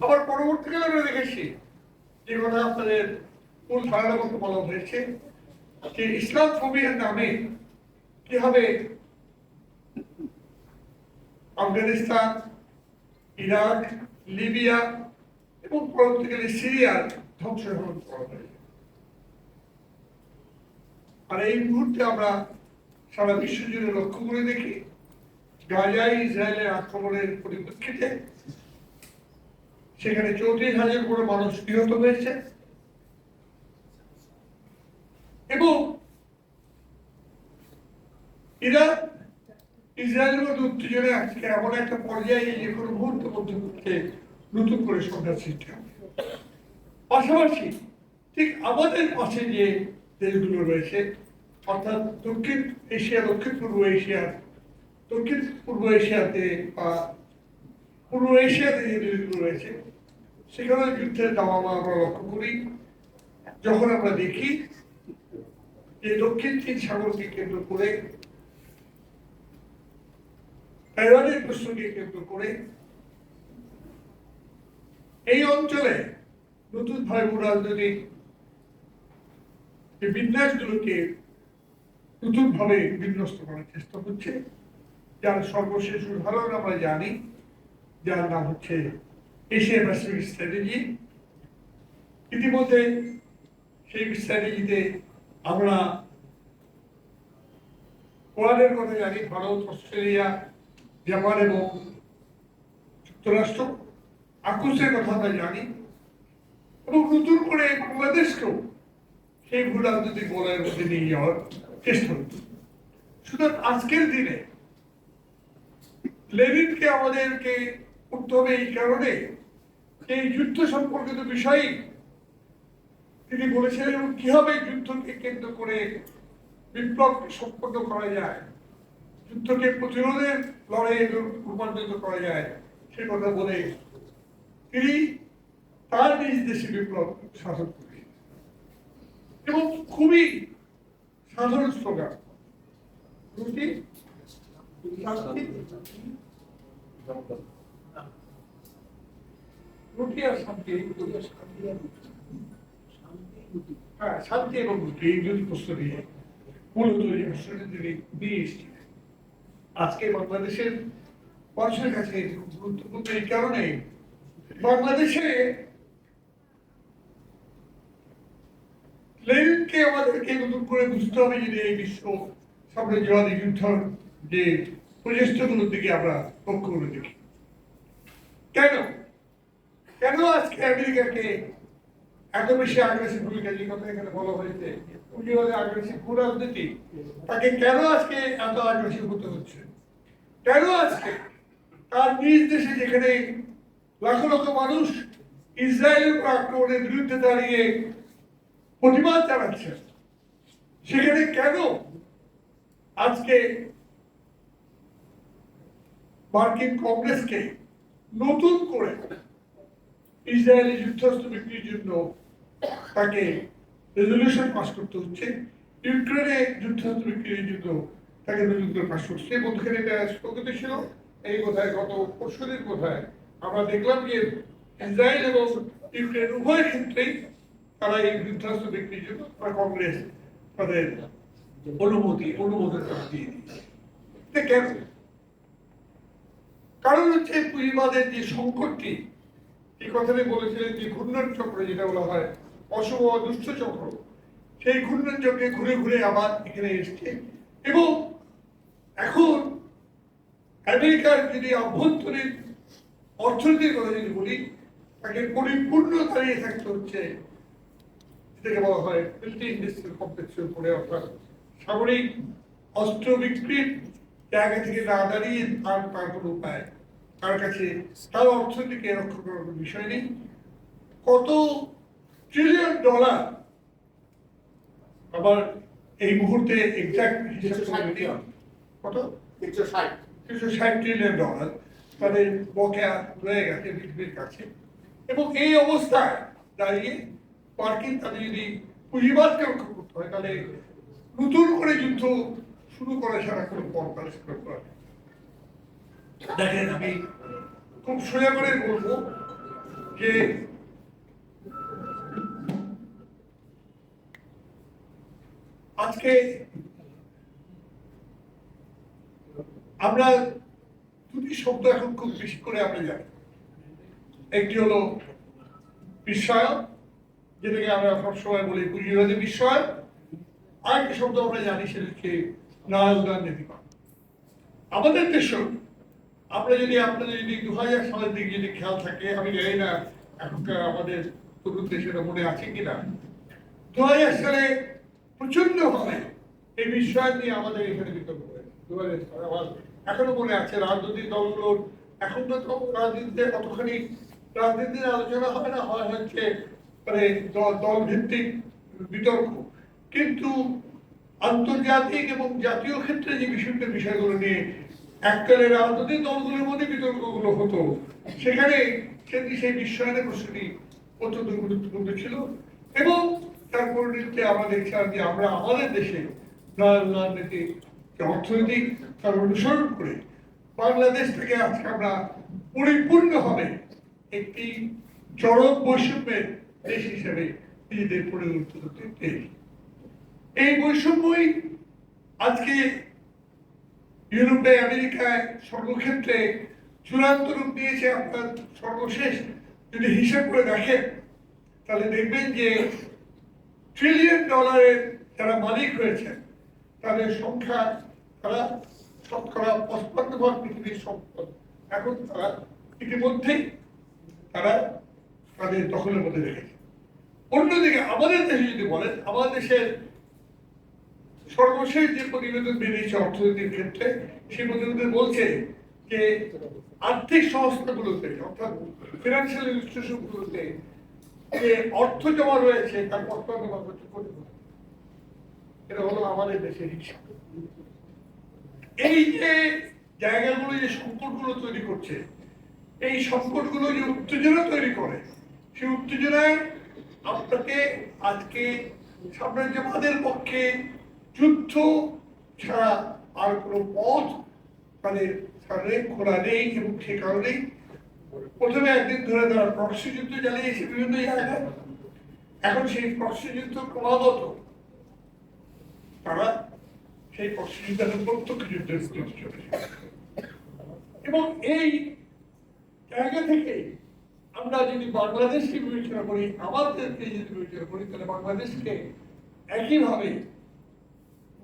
আবার পরবর্তীকালে আমরা দেখেছি যে কথা আপনাদের মূল ধারণা মতো বলা হয়েছে যে ইসলাম ফোবিয়ার নামে কীভাবে আফগানিস্তান, ইরাক, লিবিয়া এবং পরবর্তীকালে সিরিয়ার ধ্বংস করা হয়েছে। আর এই মুহূর্তে আমরা সারা বিশ্ব জুড়ে লক্ষ্য করে দেখি গাজায় ইসরায়েলের আক্রমণের পরিপ্রেক্ষিতে সেখানে চৌত্রিশ হাজার করে মানুষ নিহত হয়েছে। এবং এরা ইসরায়েলের মধ্যে উত্তেজনা আজকে এমন একটা পর্যায়ে যে কোনো মুহূর্ত মধ্যে নতুন করে সংখ্যার সৃষ্টি হবে। পাশাপাশি ঠিক আমাদের পাশে যে দেশগুলো রয়েছে, অর্থাৎ দক্ষিণ এশিয়া, দক্ষিণ পূর্ব এশিয়া দক্ষিণ পূর্ব এশিয়াতে বা পূর্ব এশিয়াতে যে দেশগুলো রয়েছে সেখানে যুদ্ধের দামামা আমরা লক্ষ্য করি। যখন আমরা দেখি যে দক্ষিণ চীন সাগরকে কেন্দ্র করে, তাইওয়ানের প্রশ্নকে কেন্দ্র করে, এই অঞ্চলে নতুন ভাবে রাজনৈতিক যে বিন্যাসগুলোকে নতুন ভাবে বিন্যস্ত করার চেষ্টা করছে, যার সর্বশেষ উদাহরণ আমরা জানি, যার নাম হচ্ছে এশিয়া প্যাসিফিক স্ট্র্যাটেজি। ইতিমধ্যে সেই স্ট্র্যাটেজিতে আমরা কোয়াডের কথা জানি, ভারত, অস্ট্রেলিয়া, জাপান এবং যুক্তরাষ্ট্র। আকুশের কথা আমরা জানি। এবং নতুন করে বাংলাদেশকেও সেই ভূ রাজনৈতিক বলয়ের মধ্যে নিয়ে যাওয়ার চেষ্টা হচ্ছে। সুতরাং আজকের দিনে লেনিনকে আমাদেরকে করতে এই কারণে এই যুদ্ধ সম্পর্কিত বিষয় তিনি বলেছিলেন, এবং কীভাবে যুদ্ধকে কেন্দ্র করে বিপ্লবকে সম্পন্ন করা যায়, যুদ্ধকে প্রতিরোধের লড়াইয়ে রূপান্তরিত করা যায়, সে কথা বলে তিনি তার নিজ দেশে বিপ্লব শাসন করেন এবং খুবই সাধারণ স্লোগান। শান্তি রুটি হ্যাঁ শান্তি এবং এই প্রশ্ন নিয়ে মূলত এই তিনি নিয়ে এসেছিলেন। আজকে বাংলাদেশের মানুষের কাছে গুরুত্বপূর্ণ, এই কারণে বাংলাদেশে আমাদেরকে নতুন করে বুঝতে হবে যদি এই বিশ্ব যে প্রচেষ্টাগুলোর দিকে আমরা লক্ষ্য করে দেখি। কেন? কেন আজকে আমেরিকাকে এত বেশি আগ্রাসী ভূমিকা যে কথা এখানে বলা হয়েছে। পুঁজিবাদে আগ্রাসী ভূ রাজনীতি? তাকে কেন আজকে এত আগ্রাসী হতে হচ্ছে? কেন আজকে? তার নিজ দেশে যেখানে লাখ লক্ষ মানুষ ইসরায়েলের উপর আক্রমণের বিরুদ্ধে দাঁড়িয়ে প্রতিবাদ জানাচ্ছে, সেখানে কেন আজকে মার্কিন কংগ্রেসকে নতুন করে ইসরায়েলি যুদ্ধাস্ত্র বিক্রির জন্য তাকে রেজলিউশন পাস করতে হচ্ছে। ইউক্রেনে যুদ্ধাস্ত্র বিক্রির জন্য তাকে করে পাস করছে। মধ্যখানে এটা স্থগিত ছিল? এই কোথায় গত পরশুদিন কোথায় আমরা দেখলাম যে ইসরায়েল এবং ইউক্রেন উভয় ক্ষেত্রেই তারা এই যুদ্ধাস্ত্র বিক্রির জন্য তারা কংগ্রেস তাদের অনুমতি অনুমোদন দিয়ে দিয়েছে। কেন কারণ হচ্ছে পুঁজিবাদের যে সংকটটি, এই কথাটি বলেছিলেন যে ঘূর্ণন চক্র যেটা বলা হয়, অশুভ দুষ্ট চক্র, সেই ঘূর্ণন চক্রে ঘুরে ঘুরে আবার এখানে এসছে। এবং এখন আমেরিকার যদি অভ্যন্তরীণ অর্থনীতির কথা যদি বলি, তাকে পরিপূর্ণ দাঁড়িয়ে থাকতে হচ্ছে, যেটাকে বলা হয় মিলিটারি ইন্ডাস্ট্রিয়াল কমপ্লেক্সের উপরে অর্থাৎ সামরিক অস্ত্র বিক্রির জায়গা থেকে না দাঁড়িয়ে তার তার কোনো উপায় তার কাছে তার অর্থনীতিকে রক্ষা করার কোনো বিষয় নেই। কত ট্রিলিয়ন ডলার আবার এই মুহূর্তে এক্সাক্ট কত? তিনশো ষাট। তিনশো ষাট ট্রিলিয়ন ডলার তাদের বকেয়া রয়ে গেছে পৃথিবীর কাছে। এবং এই অবস্থায় দাঁড়িয়ে মার্কিন তাদের যদি পুঁজিবাদকে রক্ষা করতে হয় তাহলে নতুন করে যুদ্ধ শুরু করা পথ আবিষ্কার করা। দেখেন আমি খুব সোজা করে বলব যে আজকে আমরা দুটি শব্দ এখন খুব বেশি করে আমরা জানি। একটি হলো বিশ্বায়ন যেটাকে আমরা সবসময় বলি পুঁজিবাদী বিশ্বায়ন আরেকটি শব্দ আমরা জানি সেটা হচ্ছে নারায়ণ নীতিমালা আমাদের দেশেও আমরা যদি আপনাদের যদি দু হাজার সালের দিকে যদি খেয়াল থাকে, আমি জানি না এখনকার আমাদের তরুণদের সেটা মনে আছে কিনা। দু হাজার সালে প্রচণ্ড ভাবে এই বিষয় নিয়ে আমাদের এখানে বিতর্ক হয়েছে। দু হাজার সালে এখনও মনে আছে রাজনৈতিক দলগুলোর এখন তো রাজনীতিতে কতখানি রাজনীতির আলোচনা হবে না, হয় হচ্ছে মানে দল ভিত্তিক বিতর্ক। কিন্তু আন্তর্জাতিক এবং জাতীয় ক্ষেত্রে যে বিষয়টা বিষয়গুলো নিয়ে এককালে রাজনৈতিক দলগুলোর মধ্যে বিতর্কগুলো হতো। সেখানে সেটি সেই বিশ্বায়নের প্রশ্নটি অত্যন্ত গুরুত্বপূর্ণ ছিল এবং তার পরিণতিতে আমরা দেখছিলাম যে আমরা আমাদের দেশে রাজনীতি অর্থনৈতিক তার অনুসরণ করে বাংলাদেশ থেকে আজকে আমরা পরিপূর্ণভাবে একটি চরম বৈষম্যের দেশ হিসেবে নিজেদের পরিবর্তিত করতে পেরেছি। এই বৈষম্যই আজকে ইউরোপে, আমেরিকায় সর্বক্ষেত্রে চূড়ান্ত রূপ দিয়েছে আপনার সর্বশেষ যদি হিসাব করে দেখেন, তাহলে দেখবেন যে ট্রিলিয়ন ডলারের যারা মালিক হয়েছেন, তাদের সংখ্যা তারা শতকরা পঁচপান্ন ভাগ পৃথিবীর সম্পদ। এখন তারা ইতিমধ্যেই তারা তাদের দখলের মধ্যে রেখেছে। অন্যদিকে আমাদের দেশে যদি বলেন, আমাদের দেশের সর্বশেষ যে প্রতিবেদন বেরিয়েছে অর্থনীতির ক্ষেত্রে সেই প্রতিবেদন বলছে যে আর্থিক সংস্থাগুলোতে, অর্থাৎ ফিনান্সিয়াল ইনস্টিটিউশনগুলোতে যে অর্থ জমা রয়েছে, তার হচ্ছে কোটি কোটি। এটা হলো আমাদের দেশের হিসাব এই যে জায়গাগুলো, যে সংকটগুলো তৈরি করছে, এই সংকটগুলো যে উত্তেজনা তৈরি করে, সেই উত্তেজনায় আপনাকে আজকে সাম্রাজ্যবাদের পক্ষে যুদ্ধ ছাড়া আর কোনো পথ সামনে খোলা নেই এবং সে কারণেই প্রথমে একদিন ধরে তারা প্রক্সি যুদ্ধ চালিয়েছে বিভিন্ন জায়গায়। এখন সেই প্রক্সি যুদ্ধ ক্রমাগত। তারা সেই প্রক্সি যুদ্ধের প্রত্যক্ষ স্থিতি চলেছে। এবং এই জায়গা থেকে আমরা যদি বাংলাদেশকে বিবেচনা করি, আমাদেরকে যদি বিবেচনা করি, তাহলে বাংলাদেশকে একইভাবে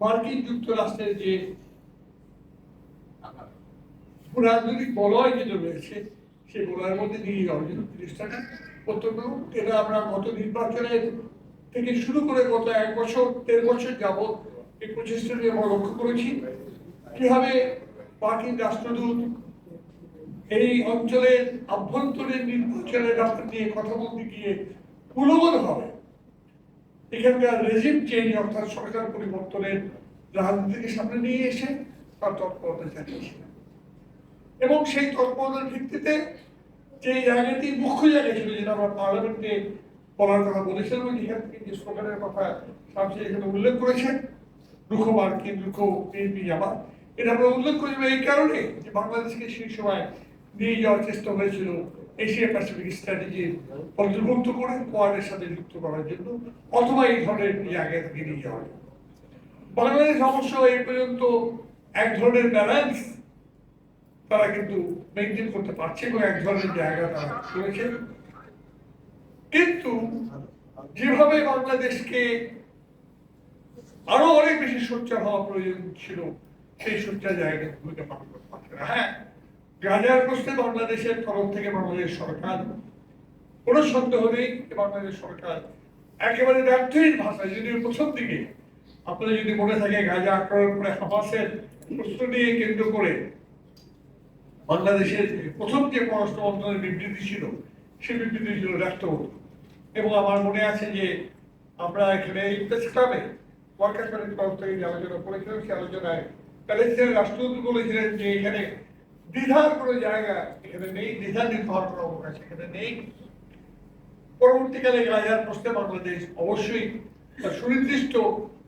মার্কিন যুক্তরাষ্ট্রের যে রাজনৈতিক বলয় যেটা রয়েছে, সেই বলয়ের মধ্যে নিয়ে যাওয়ার জন্য তিরিশটাকা অত্যন্ত এটা আমরা গত নির্বাচনের থেকে শুরু করে গত এক বছর, দেড় বছর যাবৎ এই প্রচেষ্টাটি আমরা লক্ষ্য করেছি। কীভাবে মার্কিন রাষ্ট্রদূত এই অঞ্চলের আভ্যন্তরীণ নির্বাচনের ব্যাপার নিয়ে কথা বলতে গিয়ে পুলবন হবে এখানকার রেজিম চেঞ্জ অর্থাৎ সরকার পরিবর্তনের রাজনীতিকে সামনে নিয়ে এসে তার তৎপরতা চালিয়েছিলেন এবং সেই তৎপরতার ভিত্তিতে যে জায়গাটি মুখ্য জায়গা ছিল, যেটা আমরা পার্লামেন্টে বলার কথা বলেছিলাম এবং যেখান থেকে যে স্লোগানের কথা সামসি এখানে উল্লেখ করেছেন, রুখো মার্কিন, রুখো বিএনপি জামা এটা আমরা উল্লেখ করি। এই কারণে যে বাংলাদেশকে সেই সময় নিয়ে যাওয়ার চেষ্টা হয়েছিল এশিয়া প্যাসিফিক স্ট্র্যাটেজির অন্তর্ভুক্ত করে কোয়াডের সাথে যুক্ত করার জন্য অথবা এই ধরনের জায়গা থেকে নিয়ে জন্য বাংলাদেশ অবশ্য এই পর্যন্ত এক ধরনের ব্যালেন্স তারা কিন্তু মেনটেন করতে পারছে এবং এক ধরনের জায়গা তারা করেছে। কিন্তু যেভাবে বাংলাদেশকে আরও অনেক বেশি সোচ্চার হওয়া প্রয়োজন ছিল, সেই সোচ্চার জায়গায় ভূমিকা পালন করতে পারছে না। হ্যাঁ গাজার প্রশ্নে বাংলাদেশের তরফ থেকে বাংলাদেশ সরকার, কোনো সন্দেহ নেই বাংলাদেশ সরকার একেবারে ব্যর্থহীন ভাষায় যদি প্রথম দিকে আপনাদের যদি মনে থাকে গাজা আক্রমণ করে হামাসের প্রশ্ন নিয়ে কেন্দ্র করে বাংলাদেশের প্রথম যে পররাষ্ট্র মন্ত্রণালয়ের বিবৃতি ছিল, সেই বিবৃতি ছিল রাষ্ট্রপতি এবং আমার মনে আছে যে আমরা এখানে প্রেস ক্লাবে তরফ থেকে যে আলোচনা করেছিলাম, সেই আলোচনায় প্যালেস্টাইনের রাষ্ট্রদূত বলেছিলেন যে এখানে দ্বিধার কোনো জায়গা এখানে নেই, দ্বিধা নির্ভর করার অবকাশ এখানে নেই। পরবর্তীকালে গাজার প্রশ্নে বাংলাদেশ অবশ্যই তার সুনির্দিষ্ট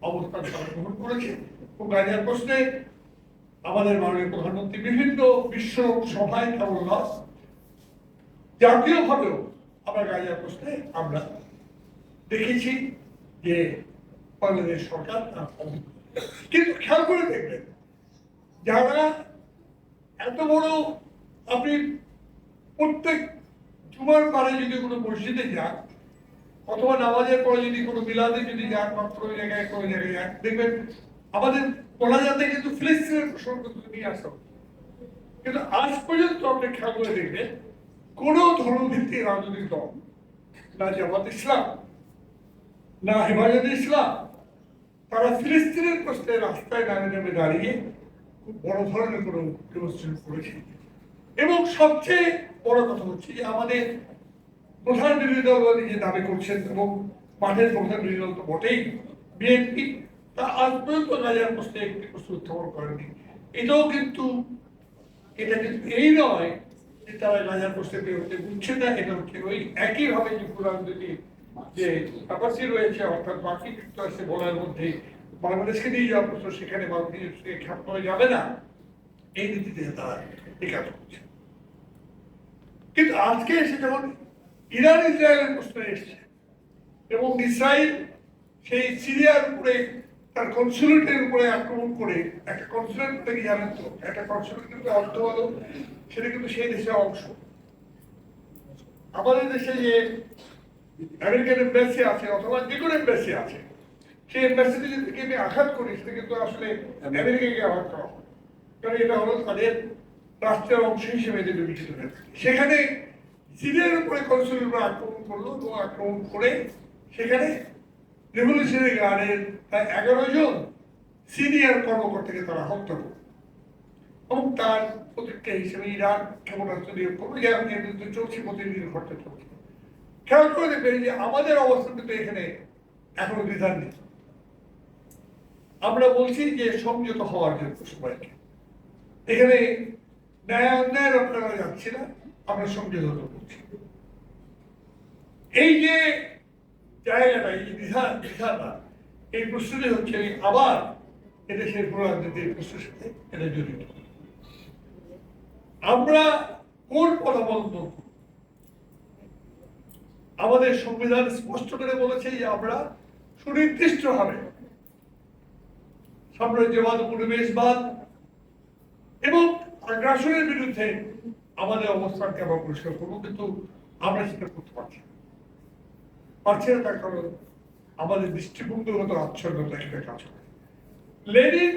অবস্থান তারা গ্রহণ করেছে এবং গাজার প্রশ্নে আমাদের মাননীয় প্রধানমন্ত্রী বিভিন্ন বিশ্ব সভায় কেবল নয় জাতীয়ভাবেও আমার গাজা প্রশ্নে আমরা দেখেছি যে বাংলাদেশ সরকার তার কিন্তু খেয়াল করে দেখবেন, যারা এত বড় আপনি প্রত্যেক জুমার পারে যদি কোনো মসজিদে যান, অথবা নামাজের পরে যদি কোনো বিলাদে যদি যান, বা কোনো জায়গায় কোনো জায়গায় যান, দেখবেন আমাদের বলা যাতে কিন্তু ফিলিস্তিনের প্রসঙ্গ নিয়ে আসা কিন্তু আজ পর্যন্ত আপনি খেয়াল করে দেখবেন, কোনো ধর্মভিত্তিক রাজনৈতিক দল, না জামাত ইসলাম, না হেফাজত ইসলাম, তারা ফিলিস্তিনের প্রশ্নে রাস্তায় নামে নামে দাঁড়িয়ে বড় ধরনের কোনো ডেমনস্ট্রেশন করেছে এবং সবচেয়ে বড় কথা হচ্ছে যে আমাদের প্রধান বিরোধী দল যে দাবি করছেন এবং মাঠের প্রধান বিরোধী দল তো বটেই, বিএনপি, তা আজ পর্যন্ত গাজার প্রশ্নে একটি প্রশ্ন উত্থাপন করেনি। এটাও কিন্তু, এটা কিন্তু এই নয় যে তারা গাজার প্রশ্নে বেরোতে বুঝছে না, এটা হচ্ছে ওই একইভাবে যে পুরান যদি যে কাপাসি রয়েছে, অর্থাৎ বাকি আছে বলার মধ্যে বাংলাদেশকে নিয়ে যাওয়া প্রশ্ন সেখানে খ্যাপ করা যাবে না, এই নীতিতে তারা একাজ করছে কিন্তু আজকে এসে যখন ইরান ইসরায়েলের প্রশ্ন এসছে এবং ইসরায়েল সেই সিরিয়ার উপরে তার কনসুলেটের উপরে আক্রমণ করে একটা কনসুলেট থেকে জানেন তো? একটা কনসুলেটের অর্থ হলো সেটা কিন্তু সেই দেশের অংশ। আমাদের দেশে যে আমেরিকান এম্বাসি আছে অথবা যে কোনো এম্বাসি আছে সেই এম্বাসিতে যদি থেকে আঘাত করি সেটা কিন্তু আসলে আমেরিকাকে আঘাত করা হয়। কারণ এটা হলো তাদের রাষ্ট্রের অংশ হিসেবে হয়ে থাকে। সেখানে সিরিয়ার উপরে কনসুলের উপরে আক্রমণ করল এবং আক্রমণ করে সেখানে রেভলিউশনারি গার্ডের প্রায় এগারো জন সিনিয়র কর্মকর্তাকে তারা হত্যা করল এবং তার প্রতিক্রিয়া হিসেবে ইরান ক্ষেপণাস্ত্র নিয়োগ করল যা কিন্তু চলছে প্রতিদিন ঘটতে চলছে। খেয়াল করে দেখবেন যে আমাদের অবস্থান কিন্তু এখানে এখনও বিধান নেই। আমরা বলছি যে সংযত হওয়ার জন্য সবাইকে। এখানে ন্যায় অন্যায় রক্ষা করা যাচ্ছে না, আমরা সংযত বলছি। এই যে জায়গাটা, এই দ্বিধা, দ্বিধাটা, এই প্রশ্নটি হচ্ছে আবার এদেশের এই প্রশ্নের সাথে এটা জড়িত। আমরা কোন পথ অবলম্বন আমাদের সংবিধান স্পষ্ট করে বলেছে যে আমরা সুনির্দিষ্ট হবে সাম্রাজ্যবাদ, পরিবেশবাদ এবং আগ্রাসনের বিরুদ্ধে আমাদের অবস্থানকে আমরা পরিষ্কার করব, কিন্তু আমরা সেটা করতে পারছি না। পারছি না তার কারণ আমাদের দৃষ্টিভঙ্গিগত আচ্ছন্নতা সেটা কাজ করে। লেনিন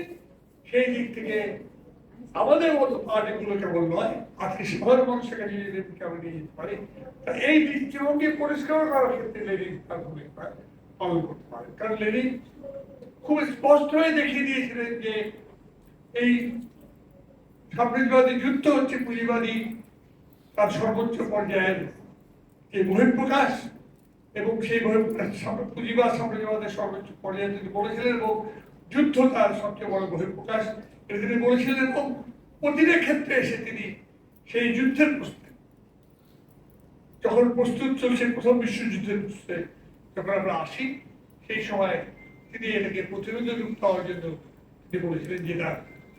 সেই দিক থেকে আমাদের মতো পার্টিগুলো কেবল নয়, আজকে সাধারণ মানুষের কাছে লেনিনকে আমরা নিয়ে যেতে পারি। তা এই দৃষ্টিভঙ্গি পরিষ্কার করার ক্ষেত্রে লেনিন তার ভূমিকা পালন করতে পারে। কারণ লেনিন খুব স্পষ্ট হয়ে দেখিয়ে দিয়েছিলেন যে এই সাম্রাজ্যবাদী যুদ্ধ হচ্ছে পুঁজিবাদী তার সর্বোচ্চ পর্যায়ের যে বহিঃপ্রকাশ এবং সেই পুঁজিবাদ সাম্রাজ্যবাদের সর্বোচ্চ পর্যায়ে তিনি বলেছিলেন এবং যুদ্ধ তার সবচেয়ে বড় বহিঃপ্রকাশ এটা তিনি বলেছিলেন এবং প্রতিটা ক্ষেত্রে এসে তিনি সেই যুদ্ধের প্রশ্নে যখন প্রস্তুত চলছে প্রথম বিশ্বযুদ্ধের প্রশ্নে যখন আমরা আসি, সেই সময় তিনি এটাকে প্রতিরোধের রূপ পাওয়ার জন্য তিনি বলেছিলেন যেটা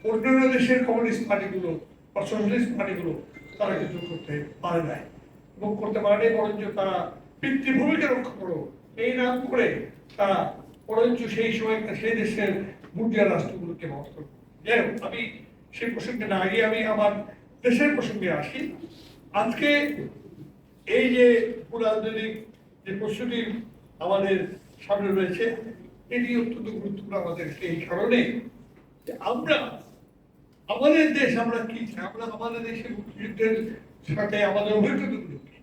অন্যান্য দেশের কমিউনিস্ট পার্টিগুলো বা সোশ্যালিস্ট পার্টিগুলো তারা কিন্তু করতে পারে নাই এবং করতে পারে বরঞ্চ তারা পিতৃভূমিকে রক্ষা করো এই নাম করে তারা বরঞ্চ সেই সময় সেই দেশের বুর্জিয়া রাষ্ট্রগুলোকে করে। যাই আমি সেই প্রসঙ্গে না গিয়ে আমি আমার দেশের প্রসঙ্গে আসি আজকে এই যে পুরান্তনিক যে প্রশ্নটি আমাদের সামনে রয়েছে এটি অত্যন্ত গুরুত্বপূর্ণ আমাদের এই কারণে আমরা, আমাদের দেশ আমরা কি চাই? আমরা আমাদের দেশের মুক্তিযুদ্ধের সাথে আমাদের অভিজ্ঞতাগুলো কি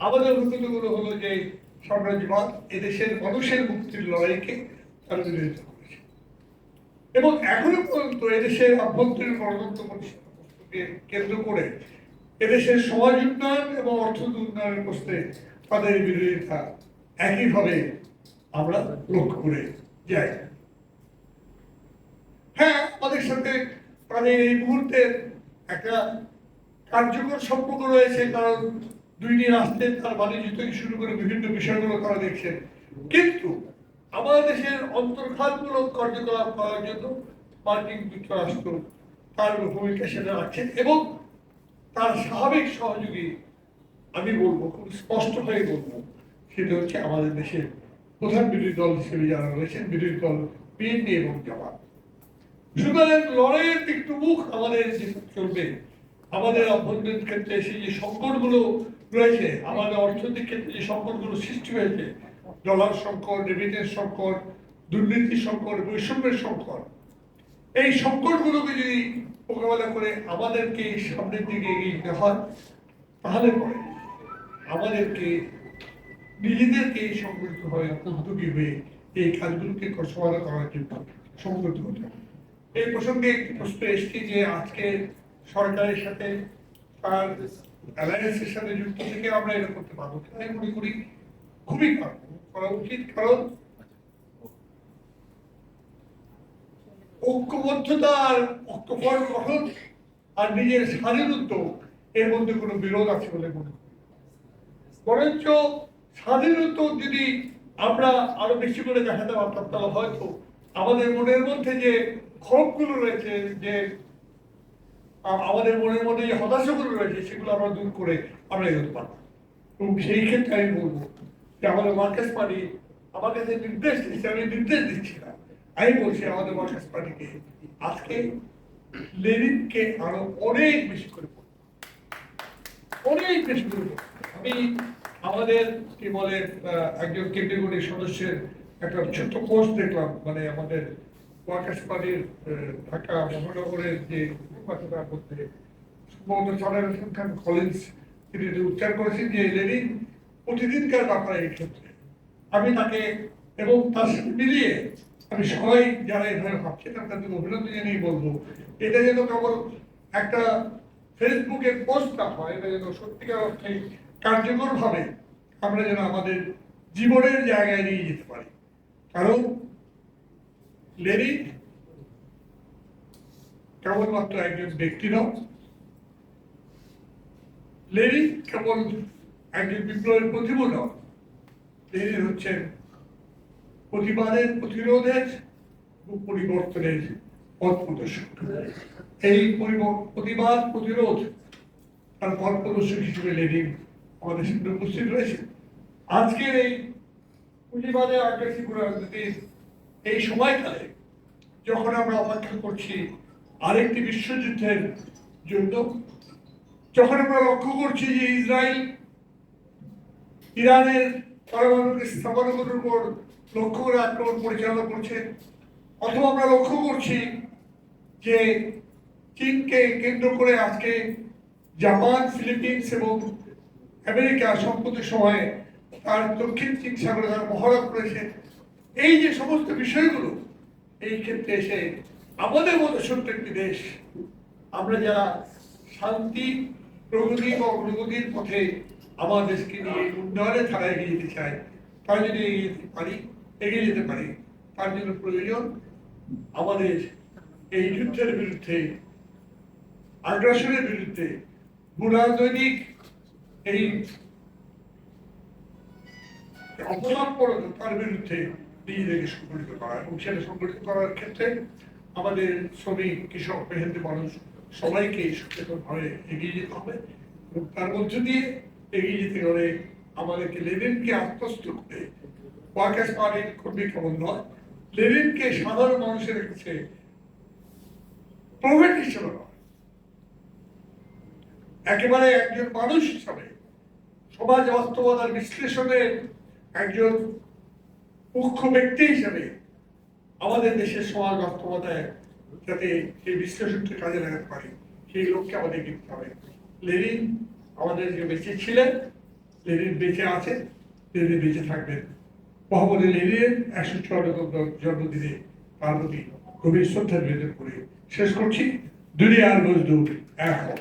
আমাদের অভিজ্ঞতাগুলো হলো যে সাম্রাজ্যবাদ এদেশের মানুষের মুক্তির লড়াইকে তারা করেছে এবং এখনও পর্যন্ত এদেশের আভ্যন্তরীণ গণতন্ত্র প্রতিষ্ঠাকে কেন্দ্র করে এদেশের সমাজ উন্নয়ন এবং অর্থনৈতিক উন্নয়নের প্রশ্নে তাদের বিরোধিতা একইভাবে আমরা লক্ষ্য করে যাই। হ্যাঁ আমাদের সাথে তাদের এই মুহূর্তে একটা কার্যকর সম্পর্ক রয়েছে, কারণ দুই দিন আসতে তার বাণিজ্য থেকে শুরু করে বিভিন্ন বিষয়গুলো তারা দেখছেন। কিন্তু আমাদের দেশের অন্তর্ঘাতমূলক কার্যকলাপ করার জন্য মার্কিন যুক্তরাষ্ট্র তার ভূমিকা সেটা রাখছেন এবং তার স্বাভাবিক সহযোগী, আমি বলব, খুব স্পষ্ট হয়ে বলব, সেটা হচ্ছে আমাদের দেশের প্রধান বিরোধী দল হিসেবে যারা রয়েছেন, বিরোধী দল বিএনপি এবং জামাত। সুতরাং লড়াইয়ের একটু মুখ আমাদের চলবে, আমাদের অভ্যন্তরীণ ক্ষেত্রে সেই যে সংকটগুলো রয়েছে, আমাদের অর্থনৈতিক ক্ষেত্রে যে সংকটগুলো সৃষ্টি হয়েছে, ডলার সংকট, রেমিটেন্স সংকট, দুর্নীতি সংকট, বৈষম্যের সংকট, এই সংকটগুলোকে যদি মোকাবেলা করে আমাদেরকে সামনের দিকে এগিয়ে যেতে হয়, তাহলে পরে আমাদেরকে নিজেদেরকে সংগঠিত হয়ে উদ্যোগী হয়ে এই কাজগুলোকে সমাধান করার জন্য সংগঠিত হতে এই প্রসঙ্গে একটি প্রশ্ন এসছে যে আজকে সরকারের সাথে তার অ্যালায়েন্সের সাথে যুক্ত থেকে আমরা এটা করতে পারব মনে করি খুবই করা উচিত, কারণ ঐক্যবদ্ধতা আর ঐক্যফল গঠন আর নিজের স্বাধীন উদ্যোগ এর মধ্যে কোনো বিরোধ আছে বলে মনে করি। বরঞ্চ স্বাধীন উদ্যোগ যদি আমরা আরও বেশি করে দেখাতে পারতাম, তাহলে হয়তো আমাদের মনের মধ্যে যে ক্ষোভগুলো রয়েছে, যে আমাদের মনের মধ্যে যে হতাশাগুলো রয়েছে, সেগুলো আমরা দূর করে আমরা এগোতে পারব এবং সেই ক্ষেত্রে আমি বলব যে আমাদের মার্কাস পার্টি আমার কাছে নির্দেশ দিচ্ছে, আমি নির্দেশ দিচ্ছি না। আমি বলছি আমাদের মার্কাস পার্টিকে আজকে লেনিনকে আরও অনেক বেশি করে অনেক বেশি করে আমি আমাদের কি বলে একজন কেন্দ্রীয় সদস্যের একটা ছোট্ট পোস্ট দেখলাম মানে আমাদের ওয়ার্কার্স পার্টির ঢাকা মহানগরের যে মুখপাত্রতার মধ্যে সম্ভবত সাদার হোসেন কলেজ তিনি উচ্চার করেছেন যে লেনিন প্রতিদিনকার ব্যাপারে এই ক্ষেত্রে। আমি তাকে এবং তার সাথে মিলিয়ে আমি সবাই যারা এভাবে ভাবছেন, আপনাদের অভিনন্দন জানিয়ে বলব, এটা যেন কেবল একটা ফেসবুকের পোস্ট না হয়, এটা যেন সত্যিকার অর্থে কার্যকর ভাবে আমরা যেন আমাদের জীবনের জায়গায় নিয়ে যেতে পারি। কারণ লেনিন কেবলমাত্র একজন ব্যক্তি নন। লেনিন কেবল একজন বিপ্লবের প্রতিভ নন। লেনিন হচ্ছেন প্রতিবাদের, প্রতিরোধের পরিবর্তনের পথ প্রদর্শক। এই প্রতিবাদ, প্রতিরোধ তার পথ প্রদর্শক হিসেবে লেনিন আমাদের সামনে উপস্থিত রয়েছে। আজকের এই পুঁজিবাদে আগ্রাসী এই সময়কালে যখন আমরা অপেক্ষা করছি, আরেকটি বিশ্বযুদ্ধের জন্য যখন আমরা লক্ষ্য করছি যে ইসরায়েল ইরানের পারমাণবিক স্থাপনাগুলোর উপর লক্ষ্য করে আক্রমণ পরিচালনা করছে, অথবা আমরা লক্ষ্য করছি যে চীনকে কেন্দ্র করে আজকে জাপান, ফিলিপিন্স এবং আমেরিকা সম্প্রতি সময়ে তার দক্ষিণ চীন সাগরে তারা মহড়া করেছে। এই যে সমস্ত বিষয়গুলো, এই ক্ষেত্রে এসে আমাদের মতো ছোট্ট একটি দেশ। আমরা যারা শান্তি, প্রগতি বা অগ্রগতির পথে আমার দেশকে নিয়ে উন্নয়নের ধারায় এগিয়ে যেতে চাই, তারা যদি এগিয়ে যেতে পারি, এগিয়ে যেতে পারি, তার জন্য প্রয়োজন আমাদের এই যুদ্ধের বিরুদ্ধে, আগ্রাসনের বিরুদ্ধে গুণাদৈনিক এই অপরাধ তার বিরুদ্ধে নিজেদেরকে সংগঠিত করা এবং সেটা সংগঠিত করার ক্ষেত্রে আমাদের শ্রমিক, কৃষক মেহেন্দি মানুষ সবাইকে সচেতন ভাবে এগিয়ে যেতে হবে এবং তার মধ্য দিয়ে এগিয়ে যেতে গেলে আমাদেরকে লেনিনকে আত্মস্থ করে ওয়ার্কার্স পার্টির কর্মী কেমন নয়? লেনিনকে সাধারণ মানুষের কাছে প্রভেট হিসেবে নয় একেবারে একজন মানুষ হিসাবে, সমাজ বাস্তবতার বিশ্লেষণে একজন মুখ্য ব্যক্তি হিসাবে আমাদের দেশের সমাজ বাস্তবতায় যাতে এই বিশ্লেষণকে কাজে লাগাতে পারি, সেই লক্ষ্যে আমাদের এগিয়ে হবে। লেনিন আমাদের যে বেঁচে ছিলেন, লেনিন বেঁচে আছেন, লেনিন বেঁচে থাকবেন। মহামতি লেনিনের একশো চুয়ান্নতম জন্মদিনে তার প্রতি গভীর শ্রদ্ধা নিবেদন করে শেষ করছি। দুনিয়ার মজদুর এক হোক